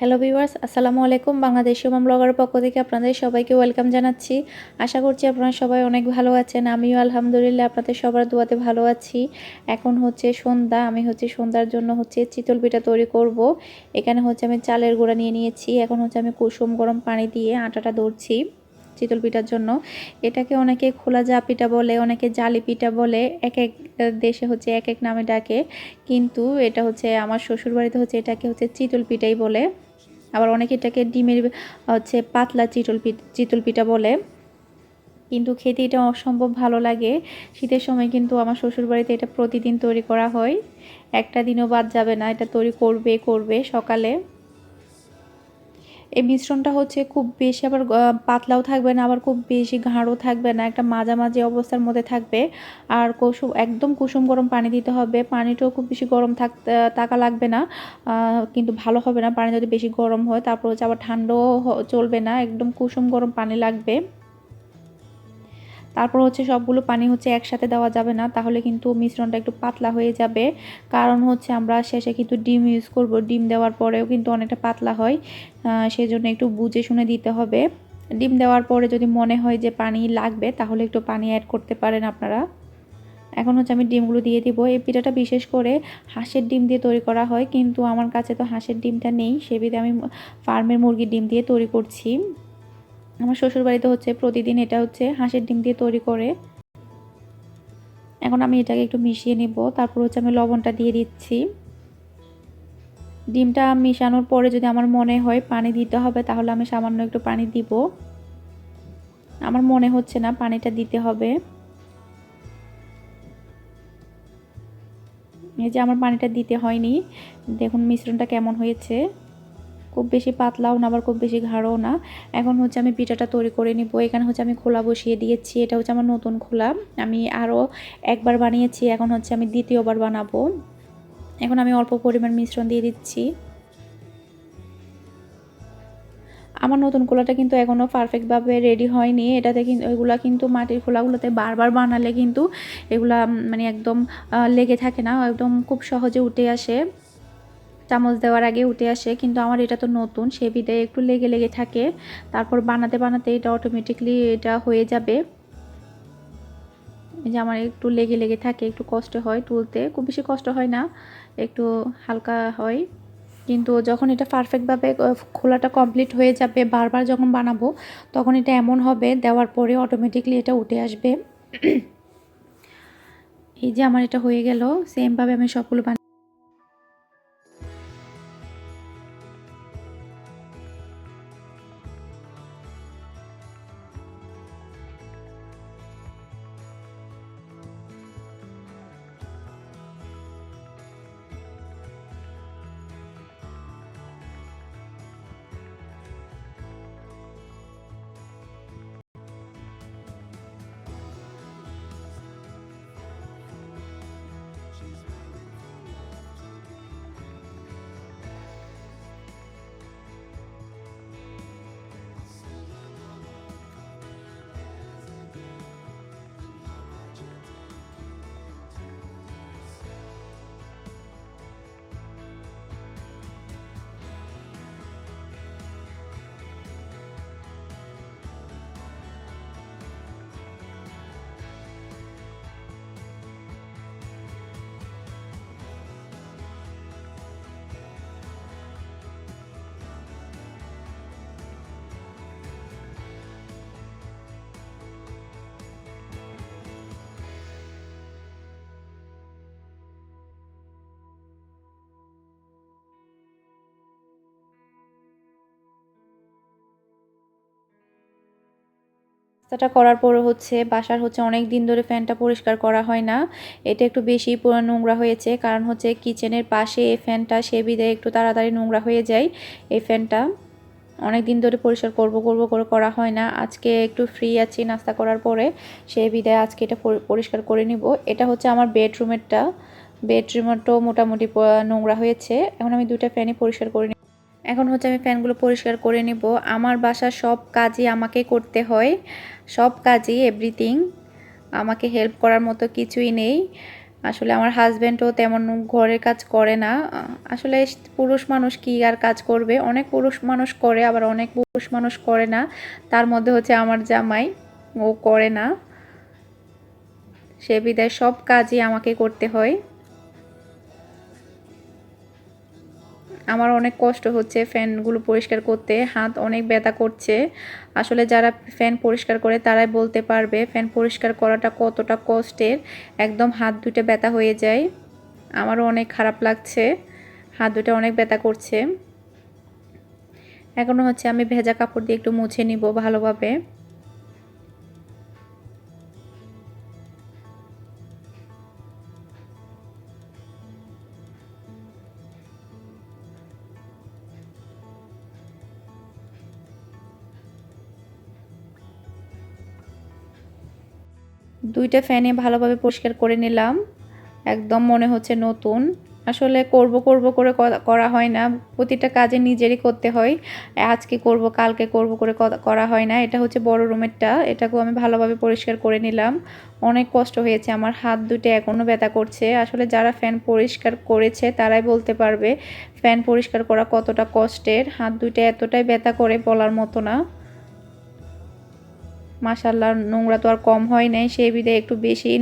Hello viewers আসসালামু আলাইকুম। Bangladesh Suman blogger পক্ষ থেকে আপনাদের সবাইকে ওয়েলকাম জানাচ্ছি। আশা করছি আপনারা সবাই অনেক ভালো আছেন। আমিও আলহামদুলিল্লাহ আপনাদের সবার দোয়াতে ভালো আছি। এখন হচ্ছে সন্ধ্যা, আমি হচ্ছে সন্ধ্যার জন্য হচ্ছে চিতল পিঠা তৈরি করব। এখানে হচ্ছে আমি চালের গুঁড়া নিয়ে নিয়েছি। এখন হচ্ছে আমি কুসুম গরম পানি দিয়ে আটাটা ধরছি চিতল পিঠার জন্য। এটাকে অনেকে খোলা জা পিঠা বলে, অনেকে জালি পিঠা বলে, এক এক দেশে হচ্ছে এক এক নামে ডাকে। কিন্তু এটা হচ্ছে আমার শ্বশুর বাড়িতে হচ্ছে এটাকে হচ্ছে চিতল পিঠাই বলে। আবার অনেকে এটাকে ডিমের, হচ্ছে পাতলা চিতল চিতল পিঠা বলে। কিন্তু খেতে এটা অসম্ভব ভালো লাগে। শীতের সময় কিন্তু আমার শ্বশুরবাড়িতে এটা প্রতিদিন তৈরি করা হয়। একটা দিনও বাদ যাবে না, এটা তৈরি করবে করবে সকালে। এই মিশ্রণটা হচ্ছে খুব বেশি আবার পাতলাও থাকবে না, আবার খুব বেশি ঘাড়ও থাকবে না, একটা মাঝামাঝি অবস্থার মধ্যে থাকবে। আর কুসুম, একদম কুসুম গরম পানি দিতে হবে, পানিটাও খুব বেশি গরম থাক থাকা লাগবে না কিন্তু ভালো হবে না, পানি যদি বেশি গরম হয়, তারপর হচ্ছে আবার ঠান্ডাও চলবে না, একদম কুসুম গরম পানি লাগবে। তারপর হচ্ছে সবগুলো পানি হচ্ছে একসাথে দেওয়া যাবে না, তাহলে কিন্তু মিশ্রণটা একটু পাতলা হয়ে যাবে। কারণ হচ্ছে আমরা শেষে কিন্তু ডিম ইউজ করব। ডিম দেওয়ার পরেও কিন্তু অনেকটা পাতলা হয় সেজন্য একটু বুঝে শুনে দিতে হবে। ডিম দেওয়ার পরে যদি মনে হয় যে পানি লাগবে, তাহলে একটু পানি অ্যাড করতে পারেন আপনারা। এখন হচ্ছে আমি ডিমগুলো দিয়ে দিব। এই পিঠাটা বিশেষ করে হাঁসের ডিম দিয়ে তৈরি করা হয়, কিন্তু আমার কাছে তো হাঁসের ডিমটা নেই সেবিধে আমি ফার্মের মুরগির ডিম দিয়ে তৈরি করছি। আমার শ্বশুরবাড়িতে হচ্ছে প্রতিদিন এটা হচ্ছে হাঁসের ডিম দিয়ে তৈরি করে। এখন আমি এটাকে একটু মিশিয়ে নেব, তারপর হচ্ছে আমি লবণটা দিয়ে দিচ্ছি। ডিমটা মিশানোর পরে যদি আমার মনে হয় পানি দিতে হবে, তাহলে আমি সামান্য একটু পানি দিব। আমার মনে হচ্ছে না পানিটা দিতে হবে। এই যে আমার পানিটা দিতে হয়নি, দেখুন মিশ্রণটা কেমন হয়েছে। খুব বেশি পাতলাও না, আবার খুব বেশি ঘাড়ও না। এখন হচ্ছে আমি পিঠাটা তৈরি করে নিব। এখানে হচ্ছে আমি খোলা বসিয়ে দিয়েছি। এটা হচ্ছে আমার নতুন খোলা। আমি আরও একবার বানিয়েছি। এখন হচ্ছে আমি দ্বিতীয়বার বানাবো। এখন আমি অল্প পরিমাণ মিশ্রণ দিয়ে দিচ্ছি। আমার নতুন খোলাটা কিন্তু এখনও পারফেক্টভাবে রেডি হয়নি। এটাতে কিন্তু এগুলা কিন্তু মাটির খোলাগুলোতে বারবার বানালে কিন্তু এগুলা মানে একদম লেগে থাকে না। একদম খুব সহজে উঠে আসে। চামচ দেওয়ার আগে উঠে আসে, কিন্তু আমার এটা তো নতুন, সে বিদায় একটু লেগে লেগে থাকে। তারপর বানাতে বানাতে এটা অটোমেটিকলি এটা হয়ে যাবে। এই যে আমার একটু লেগে লেগে থাকে, একটু কষ্ট হয় তুলতে। খুব বেশি কষ্ট হয় না, একটু হালকা হয়। কিন্তু যখন এটা পারফেক্টভাবে খোলাটা কমপ্লিট হয়ে যাবে, বারবার যখন বানাবো, তখন এটা এমন হবে, দেওয়ার পরে অটোমেটিকলি এটা উঠে আসবে। এই যে আমার এটা হয়ে গেল সেমভাবে আমি সবগুলো নাস্তাটা করার পরে হচ্ছে বাসার হচ্ছে অনেক দিন ধরে ফ্যানটা পরিষ্কার করা হয় না। এটা একটু বেশি নোংরা হয়েছে। কারণ হচ্ছে কিচেনের পাশে এই ফ্যানটা সে বিদায় একটু তাড়াতাড়ি নোংরা হয়ে যায়। এই ফ্যানটা অনেক দিন ধরে পরিষ্কার করব করব, করে করা হয় না। আজকে একটু ফ্রি আছি নাস্তা করার পরে। সেই বিদায় আজকে এটা পরিষ্কার করে নিব। এটা হচ্ছে আমার বেডরুমেরটা বেডরুমেরটাও মোটামুটি নোংরা হয়েছে। এখন আমি দুটা ফ্যানই পরিষ্কার করে এখন হচ্ছে আমি ফ্যানগুলো পরিষ্কার করে নেব। আমার বাসার সব কাজই আমাকে করতে হয়। সব কাজই এভরিথিং আমাকে হেল্প করার মতো কিছুই নেই। আসলে আমার হাজব্যান্ডও তেমন ঘরের কাজ করে না। আসলে পুরুষ মানুষ কি আর কাজ করবে? অনেক পুরুষ মানুষ করে, আবার অনেক পুরুষ মানুষ করে না। তার মধ্যে হচ্ছে আমার জামাই, ও করে না। সে বিদায় সব কাজই আমাকে করতে হয়। আমার অনেক কষ্ট হচ্ছে ফ্যানগুলো পরিষ্কার করতে, হাত অনেক ব্যথা করছে। আসলে যারা ফ্যান পরিষ্কার করে তারাই বলতে পারবে ফ্যান পরিষ্কার করাটা কতটা কষ্টের, একদম হাত দুটো ব্যথা হয়ে যায়। আমারও অনেক খারাপ লাগছে, হাত দুটো অনেক ব্যথা করছে। এখনও হচ্ছে আমি ভেজা কাপড় দিয়ে একটু মুছে নিব ভালোভাবে। দুইটা ফ্যানে ভালোভাবে পরিষ্কার করে নিলাম। একদম মনে হচ্ছে নতুন। আসলে করব করব করে করা হয় না। প্রতিটা কাজে নিজেরই করতে হয়। আজকে করব, কালকে করব করে করা হয় না। এটা হচ্ছে বড় রুমেরটা। এটাকেও আমি ভালোভাবে পরিষ্কার করে নিলাম। অনেক কষ্ট হয়েছে। আমার হাত দুটো এখনও ব্যথা করছে। আসলে যারা ফ্যান পরিষ্কার করেছে, তারাই বলতে পারবে, ফ্যান পরিষ্কার করা কতটা কষ্টের। হাত দুটো এতটাই ব্যথা করে বলার মতো না। মাসাল্লাহ নোংরা তো আর কম হয় নাই, সেই বিধে একটু বেশি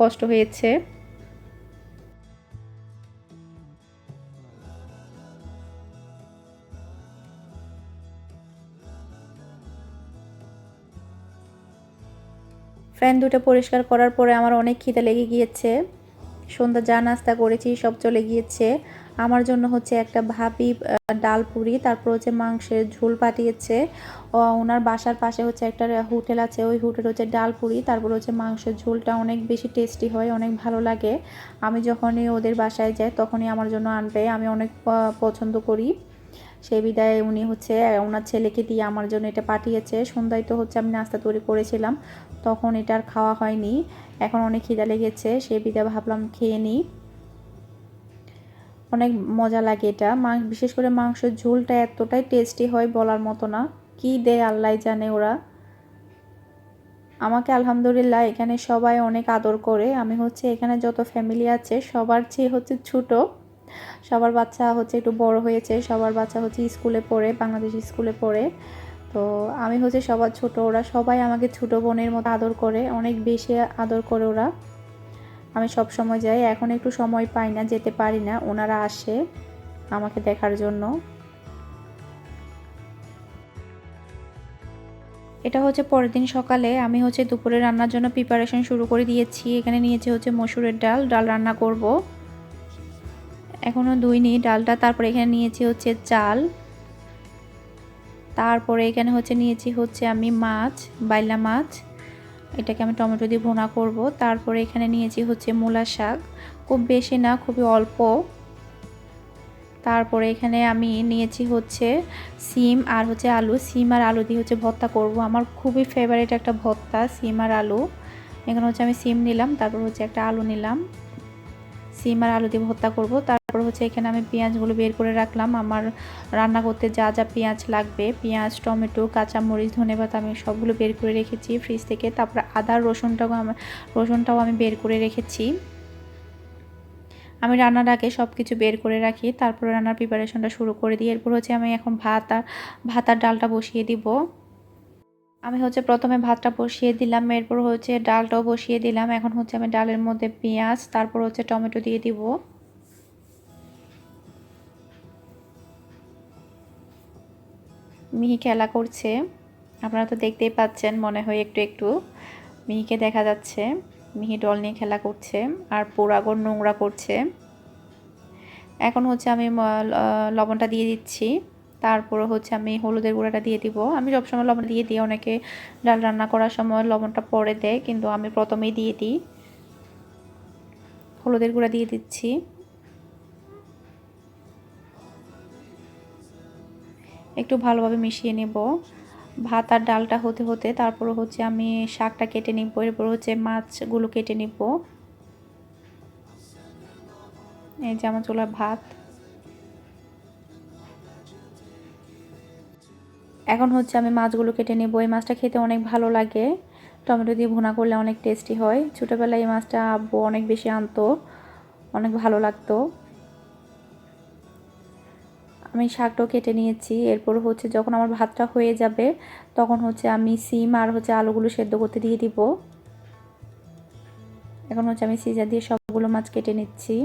কষ্ট হয়েছে। ফ্যান দুটো পরিষ্কার করার পরে আমার অনেক খিদে লেগে গিয়েছে। সন্ধ্যা যা নাস্তা করেছি, সব চলে গিয়েছে। আমার জন্য হচ্ছে একটা ভাবি ডাল পুরি, তারপর হচ্ছে মাংসের ঝোল পাঠিয়েছে। ওনার বাসার পাশে হচ্ছে একটা হোটেল আছে, ওই হোটেল হচ্ছে ডাল পুরি, তারপর হচ্ছে মাংসের ঝোলটা অনেক বেশি টেস্টি হয়, অনেক ভালো লাগে। আমি যখনই ওদের বাসায় যাই, তখনই আমার জন্য আনবে, আমি অনেক পছন্দ করি। সেই বিদায় উনি হচ্ছে, ওনার ছেলেকে দিয়ে আমার জন্য এটা পাঠিয়েছে। সন্ধ্যায় তো হচ্ছে আমি নাস্তা তৈরি করেছিলাম, তখন এটা আর খাওয়া হয়নি। এখন অনেক খিদা লেগেছে সেই বিদায় ভাবলাম খেয়ে নিই। অনেক মজা লাগে এটা। মা বিশেষ করে মাংসের ঝোলটা এতটাই টেস্টি হয় বলার মতো না। কি দেয় আল্লাহ জানে ওরা। আমাকে আলহামদুলিল্লাহ এখানে সবাই অনেক আদর করে। আমি হচ্ছে এখানে যত ফ্যামিলি আছে, সবার চেয়ে হচ্ছে ছোট। সবার বাচ্চা হচ্ছে একটু বড় হয়েছে, সবার বাচ্চা হচ্ছে স্কুলে পড়ে, বাংলাদেশ স্কুলে পড়ে। তো আমি হচ্ছে সবার ছোট, ওরা সবাই আমাকে ছোট বোনের মতো আদর করে, অনেক বেশি আদর করে ওরা। আমি সব সময় যাই, এখন একটু সময় পাই না, যেতে পারি না, ওনারা আসে আমাকে দেখার জন্য। এটা হচ্ছে পরের দিন সকালে, আমি হচ্ছে দুপুরে রান্নার জন্য প্রিপারেশন শুরু করে দিয়েছি। এখানে নিয়েছি হচ্ছে মসুরের ডাল ডাল রান্না করব। এখনও দুইনি ডালটা তারপরে এখানে নিয়েছি হচ্ছে চাল। তারপরে এখানে হচ্ছে নিয়েছি হচ্ছে আমি মাছ, বাইলা মাছ। এটাকে আমি টমেটো দিয়ে ভোনা করব। তারপরে এখানে নিয়েছি হচ্ছে মূলা শাক। খুব বেশি না, খুবই অল্প। তারপরে এখানে আমি নিয়েছি হচ্ছে সিম আর হচ্ছে আলু। সিম আর আলু দিয়ে হচ্ছে ভর্তা করব। আমার খুবই ফেভারিট একটা ভর্তা, সিম আর আলু। এখানে হচ্ছে আমি সিম নিলাম, তারপর হচ্ছে একটা আলু নিলাম। সিম আর আলু দিয়ে ভর্তা করব। তারপর হচ্ছে এখানে আমি পেঁয়াজগুলো বের করে রাখলাম। আমার রান্না করতে যা যা পেঁয়াজ লাগবে, পেঁয়াজ, টমেটো, কাঁচামরিচ ধনেপাতা আমি সবগুলো বের করে রেখেছি ফ্রিজ থেকে। তারপর আদা, রসুনটাও আমার রসুনটাও আমি বের করে রেখেছি। আমি রান্নার আগে সব কিছু বের করে রাখি, তারপর রান্নার প্রিপারেশনটা শুরু করে দিই। এরপর হচ্ছে আমি এখন ভাত আর ভাত আর ডালটা বসিয়ে দিব। আমি হচ্ছে প্রথমে ভাতটা বসিয়ে দিলাম, এরপর হচ্ছে ডালটাও বসিয়ে দিলাম। এখন হচ্ছে আমি ডালের মধ্যে পেঁয়াজ, তারপর হচ্ছে টমেটো দিয়ে দিব। মিহি খেলা করছে। আপনারা তো দেখতেই পাচ্ছেন, মনে হয় একটু একটু মিহিকে দেখা যাচ্ছে। মিহি ডল নিয়ে খেলা করছে আর পোড়াগর নোংরা করছে। এখন হচ্ছে আমি লবণটা দিয়ে দিচ্ছি। তারপরে হচ্ছে আমি হলুদের গুঁড়াটা দিয়ে দিব। আমি সবসময় লবণ দিয়ে দিই, অনেকে ডাল রান্না করার সময় লবণটা পরে দেয়, কিন্তু আমি প্রথমেই দিয়ে দিই। হলুদের গুঁড়া দিয়ে দিচ্ছি। একটু ভালোভাবে মিশিয়ে নেব। ভাত আর ডালটা হতে হতে তারপরে হচ্ছে আমি শাকটা কেটে নিব, এরপর হচ্ছে মাছগুলো কেটে নিব। এই যে আমার চুলার ভাত। এখন হচ্ছে আমি মাছগুলো কেটে নেব। এই মাছটা খেতে অনেক ভালো লাগে। টমেটো দিয়ে ভুনা করলে অনেক টেস্টি হয়। ছোটোবেলায় এই মাছটা আব্বু অনেক বেশি আনতো, অনেক ভালো লাগতো। আমি শাকটাও কেটে নিয়েছি। এরপর হচ্ছে যখন আমার ভাতটা হয়ে যাবে, তখন হচ্ছে আমি সিম আর হচ্ছে আলুগুলো সেদ্ধ করতে দিয়ে দিব। এখন হচ্ছে আমি সিজা দিয়ে সবগুলো মাছ কেটে নিচ্ছি।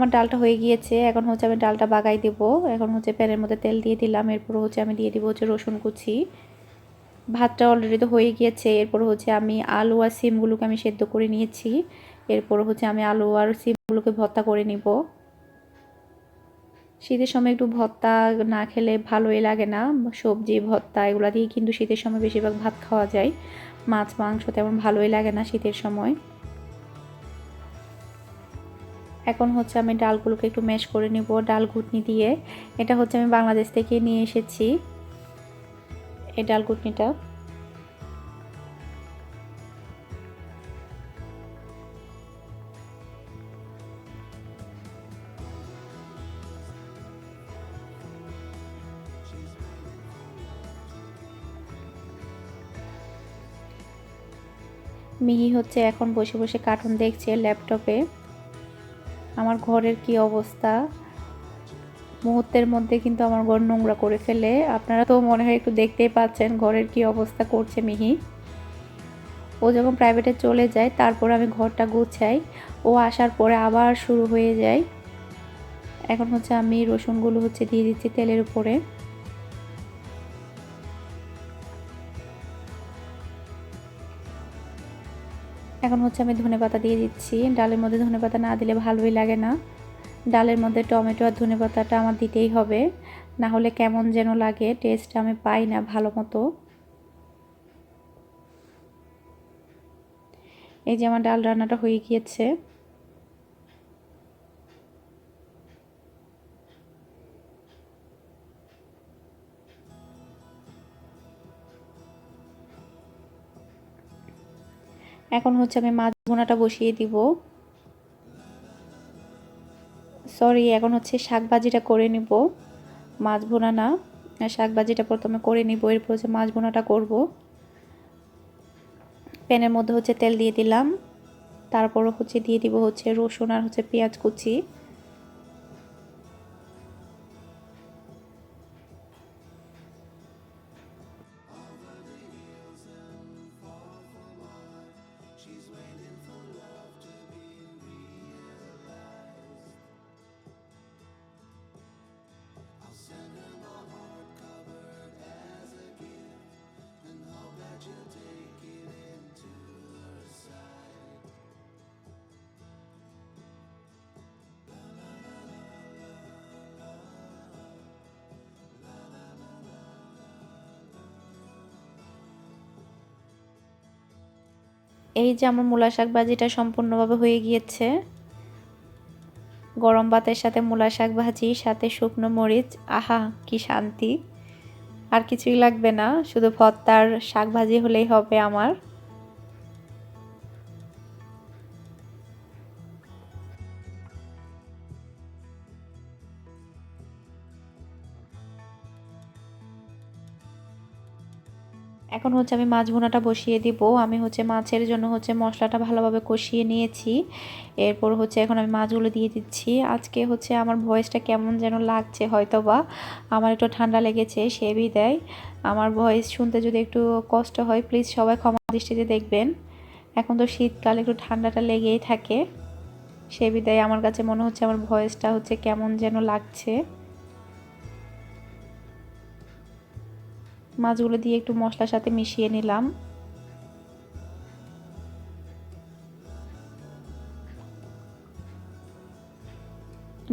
আমার ডালটা হয়ে গিয়েছে, এখন হচ্ছে আমি ডালটা বাগাই দেবো। এখন হচ্ছে প্যানের মধ্যে তেল দিয়ে দিলাম, এরপর হচ্ছে আমি দিয়ে দিব হচ্ছে রসুন কুচি। ভাতটা অলরেডি তো হয়ে গিয়েছে, এরপর হচ্ছে আমি আলু আর সিমগুলোকে আমি সেদ্ধ করে নিয়েছি। এরপর হচ্ছে আমি আলু আর সিমগুলোকে ভর্তা করে নিব। শীতের সময় একটু ভর্তা না খেলে ভালোই লাগে না, সবজি, ভর্তা এগুলো দিয়ে কিন্তু শীতের সময় বেশিরভাগ ভাত খাওয়া যায়। মাছ, মাংস তেমন ভালোই লাগে না শীতের সময়। এখন হচ্ছে আমি ডালগুলোকে একটু ম্যাশ করে নেব, ডাল ঘুটনি দিয়ে। এটা হচ্ছে আমি বাংলাদেশ থেকে নিয়ে এসেছি, এই ডাল ঘুটনিটা। মিহি হচ্ছে এখন বসে বসে কার্টুন দেখছে ল্যাপটপে আমার ঘরের কি অবস্থা? মুহূর্তের মধ্যে কিন্তু আমার ঘর নোংরা করে ফেলে। আপনারা তো মনে হয় একটু দেখতেই পাচ্ছেন ঘরের কি অবস্থা করছে মিহি। ও যখন প্রাইভেটে চলে যায়, তারপর আমি ঘরটা গুছাই। ও আসার পরে আবার শুরু হয়ে যায়। এখন হচ্ছে আমি রসুনগুলো হচ্ছে দিয়ে দিচ্ছি তেলের উপরে। এখন হচ্ছে আমি ধনে পাতা দিয়ে দিচ্ছি। ডালের মধ্যে ধনে পাতা না দিলে ভালোই লাগে না। ডালের মধ্যে টমেটো আর ধনে পাতাটা আমার দিতেই হবে। না হলে কেমন যেন লাগে টেস্ট আমি পাই না ভালো মতো। এই যে আমার ডাল রান্নাটা হয়ে গিয়েছে। এখন হচ্ছে আমি মাছ ভুনাটা বসিয়ে দিব। সরি এখন হচ্ছে শাক ভাজিটা করে নিব। মাছ ভুনা না শাক ভাজিটা প্রথমে করে নিব, এরপর হচ্ছে মাছ ভুনাটা করব। প্যানের মধ্যে হচ্ছে তেল দিয়ে দিলাম। তারপর হচ্ছে দিয়ে দিব হচ্ছে রসুন আর হচ্ছে পেঁয়াজ কুচি। এই যে আমার মূলা শাক ভাজিটা সম্পূর্ণভাবে হয়ে গিয়েছে। গরম ভাতের সাথে মূলা শাক ভাজি, সাথে শুকনো মরিচ, আহা, কি শান্তি। আর কিছুই লাগবে না, শুধু ভর্তার শাক ভাজি হলেই হবে আমার। এখন হচ্ছে আমি মাছ ভুনাটা বসিয়ে দিব। আমি হচ্ছে মাছের জন্য হচ্ছে মশলাটা ভালোভাবে কষিয়ে নিয়েছি। এরপর হচ্ছে এখন আমি মাছগুলো দিয়ে দিচ্ছি। আজকে হচ্ছে আমার ভয়েসটা কেমন যেন লাগছে হয়তো বা আমার একটু ঠান্ডা লেগেছে, সে দেয় আমার ভয়েস শুনতে যদি একটু কষ্ট হয় প্লিজ সবাই ক্ষমা দৃষ্টিতে দেখবেন। এখন তো শীতকাল, একটু ঠান্ডাটা লেগেই থাকে। সে বিদায়। আমার কাছে মনে হচ্ছে আমার ভয়েসটা হচ্ছে কেমন যেন লাগছে। মাছগুলো দিয়ে একটু মশলার সাথে মিশিয়ে নিলাম।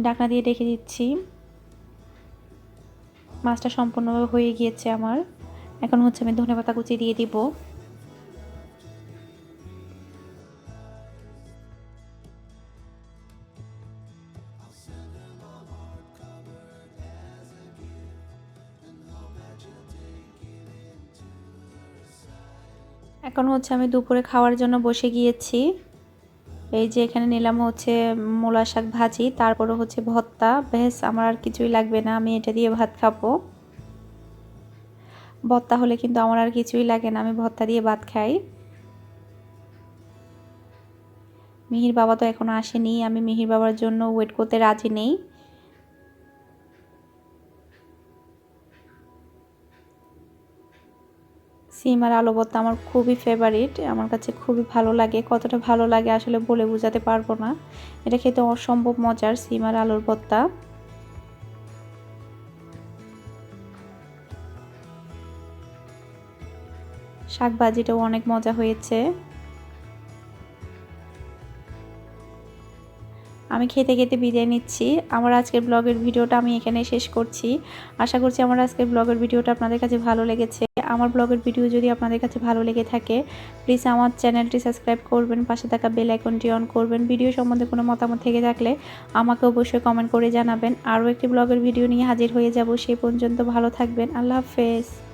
ডাকনা দিয়ে রেখে দিচ্ছি। মাছটা সম্পূর্ণভাবে হয়ে গিয়েছে আমার। এখন হচ্ছে আমি ধনে পাতা কুচি দিয়ে দিব। হচ্ছে আমি দুপুরে খাওয়ার জন্য বসে গিয়েছি। এই যে এখানে নিলাম হচ্ছে মূলা শাক ভাজি তারপরে হচ্ছে ভত্তা বেশ, আমার আর কিছুই লাগবে না, আমি এটা দিয়ে ভাত খাব। ভত্তা হলে কিন্তু আমার আর কিছুই লাগে না, আমি ভত্তা দিয়ে ভাত খাই। মিহির বাবা তো এখনও আসেনি, আমি মিহির বাবার জন্য ওয়েট করতে রাজি নেই। সিম আর আলু ভর্তা আমার খুবই ফেভারিট আমার কাছে খুবই ভালো লাগে। কতটা ভালো লাগে আসলে বলে বোঝাতে পারব না। এটা খেতে অসম্ভব মজার সিম আর আলুর ভর্তা। শাক ভাজিটাও অনেক মজা হয়েছে। আমি খেতে খেতে বিদায় নিচ্ছি। আমার আজকের ব্লগের ভিডিওটা আমি এখানে শেষ করছি। আশা করছি আমার আজকের ব্লগের ভিডিওটা আপনাদের কাছে ভালো লেগেছে। আমার ব্লগের ভিডিও যদি আপনাদের কাছে ভালো লেগে থাকে প্লিজ আমার চ্যানেলটি সাবস্ক্রাইব করবেন, পাশে থাকা বেল আইকনটি অন করবেন। ভিডিও সম্বন্ধে কোনো মতামত থেকে থাকলে আমাকে অবশ্যই কমেন্ট করে জানাবেন। আরও একটি ব্লগের ভিডিও নিয়ে হাজির হয়ে যাব। সেই পর্যন্ত ভালো থাকবেন। আল্লাহ হাফেজ।